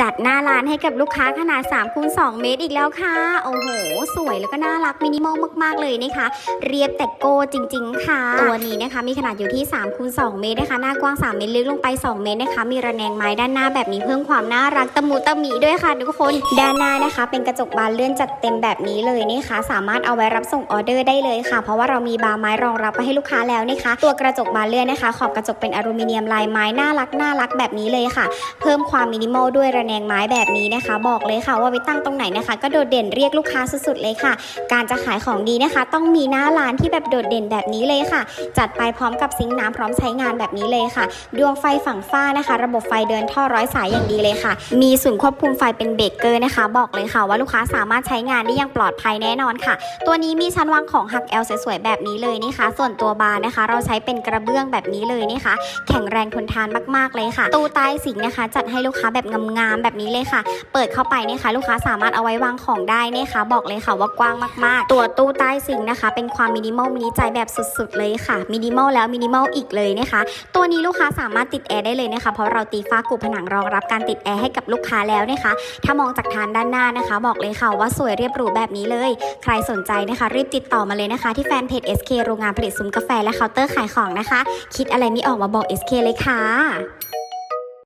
จัดหน้าร้านให้กับลูกค้าขนาด3คูณ2เมตรอีกแล้วค่ะ โอ้โห สวยแล้วก็น่ารักมินิมอลมากๆเลยนะคะ เรียบแต่โกจริง ๆ ค่ะ ตัวนี้นะคะมีขนาดอยู่ที่3คูณ2เมตรนะคะ หน้ากว้าง 3 เมตรลึกลงไป 2 เมตรนะคะ มีระแนงไม้ด้านหน้าแบบนี้เพิ่มความน่ารักตะมูตะมีด้วยค่ะทุกคน ด้านหน้านะคะ เป็นกระจกบานเลื่อนจัดเต็มแบบนี้เลยนะคะ สามารถเอาไว้รับส่งออเดอร์ได้เลยค่ะ เพราะว่าเรามีบาร์ไม้รองรับไว้ให้ลูกค้าแล้วนะคะ ตัวกระจกบานเลื่อนนะคะ ขอบกระจกเป็นอลูมิเนียมลายไม้น่ารักน่ารักแบบนี้เลยค่ะ เพิ่มความมินิมอลด้วยระแนงไม้แบบนี้นะคะ บอกเลยค่ะว่าไปตั้งตรงไหนนะคะ ก็โดดเด่นเรียกลูกค้าสุดๆเลยค่ะ การจะขายของดีนะคะ ต้องมีหน้าร้านที่แบบโดดเด่นแบบนี้เลยค่ะ จัดไปพร้อมกับซิงค์น้ำพร้อมใช้งานแบบนี้เลยค่ะ ดวงไฟฝั่งฟ้านะคะ ระบบไฟเดินท่อร้อยสายอย่างดีเลยค่ะ มีศูนย์ควบคุมไฟเป็นเบรกเกอร์นะคะ บอกเลยค่ะว่าลูกค้าสามารถใช้งานได้อย่างปลอดภัยแน่นอนค่ะ ตัวนี้มีชั้นวางของหักแอลสวยๆแบบนี้เลยนะคะ ส่วนตัวบาร์นะคะ เราใช้เป็นกระเบื้องแบบนี้เลยนะคะ แข็งแรงทนทานมากๆเลยค่ะ ตู้ใต้สิงค์นะคะ จัดให้ลูกค้าแบบงามๆแบบนี้เลยค่ะ เปิดเข้าไปนะคะลูกค้าสามารถเอาไว้วางของได้นะคะ บอกเลยค่ะว่ากว้างมากๆ ตัวตู้ใต้สิงนะคะ เป็นความมินิมอลมินิใจแบบสุดๆเลยค่ะมินิมอลแล้วมินิมอลอีกเลยนะคะ ตัวนี้ลูกค้าสามารถติดแอร์ได้เลยนะคะ เพราะเราตีฝ้ากูผนังรองรับการติดแอร์ให้กับลูกค้าแล้วนะคะ ถ้ามองจากทางด้านหน้านะคะ บอกเลยค่ะว่าสวยเรียบหรูแบบนี้เลย ใครสนใจนะคะ รีบติดต่อมาเลยนะคะ ที่แฟนเพจ SK โรงงานผลิตซุ้มกาแฟและเคาน์เตอร์ขายของนะคะ คิดอะไรไม่ออกมาบอก SK เลยค่ะ